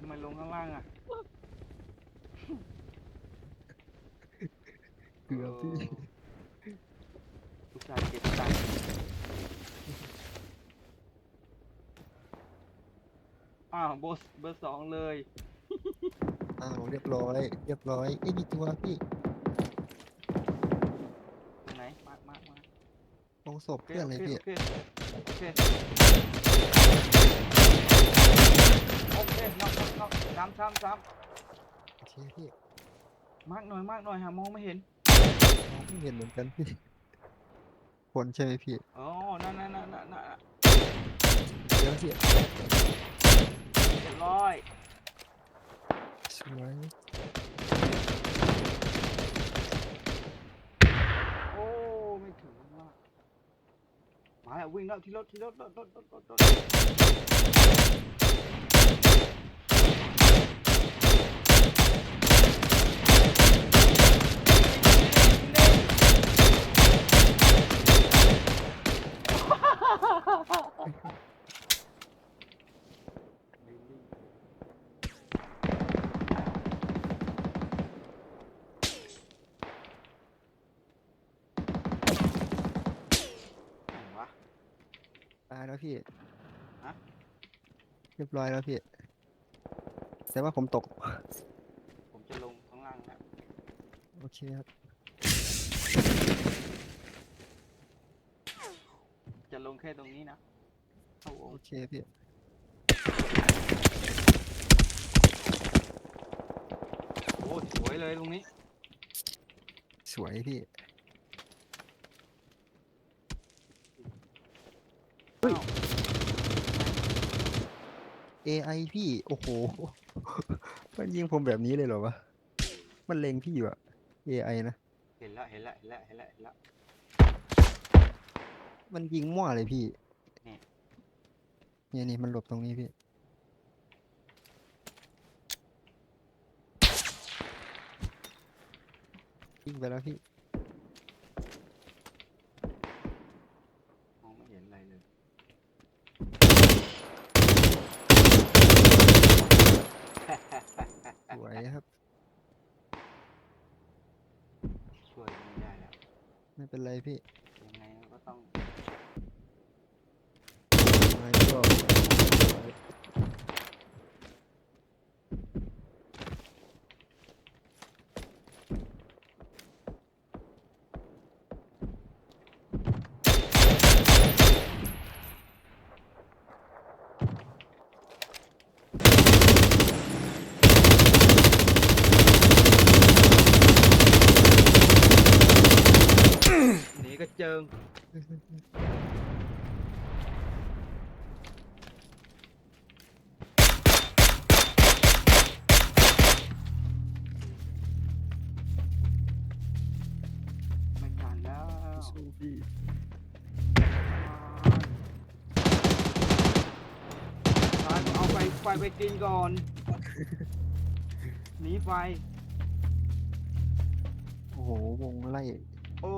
ทำไมลงข้างล่างอะเกือบพี่ลูกชายเก็บตังค์อ้าวเบอร์เบอร์สองเลย อ้าวเรียบร้อย เรียบร้อยเอ้ยมีตัวพี่ตรงไหน มามามาตรงศพโอเคเพื่อนโอเลยเคพี่โอเคโอเคโอเคน็อกน็อกน็อก สามสามสามโอเคพี่มากหน่อยมากหน่อยหามองไม่เห็น มองไม่เห็นเหมือนกันพี่คนใช่ไหมพี่อ๋อ นั่นนั่นนั่นนั่นนั่นเดี๋ยวพี่เรียบร้อยสวยโอ้ ไม่ถึงมากมาแล้ววิ่งแล้วที่รถที่รถรถรถรถรถรถ ตายแล้วพี่ฮะ เรียบร้อยแล้วพี่แต่ว่าผมตก ผมจะลงข้างล่างแล้วโอเคครับ จะลงแค่ตรงนี้นะเข้าวงโอเคพี่ โอ้สวยเลยตรงนี้ สวยพี่ เฮ้ยอ้าว AI พี่ โอ้โห มันยิงผมแบบนี้เลยเหรอวะ มันเล็งพี่อยู่อะ AI นะ เห็นแล้วเห็นแล้วเห็นแล้วเห็นแล้วเห็นแล้วมันยิงมั่วเลยพี่ นี่ เนี่ยนี่มันหลบตรงนี้พี่ ยิงไปแล้วพี่ มองไม่เห็นอะไรเลย ส วยครับ ช่วยไม่ได้แล้ว ไม่เป็นไรพี่ยังไงก็ต้อง ไม่ก็ เจิง ไม่ทันแล้วสู้พี่ทานเอาไฟไฟไปกินก่อน หนีไฟ โอ้โหวงไล่ โอ้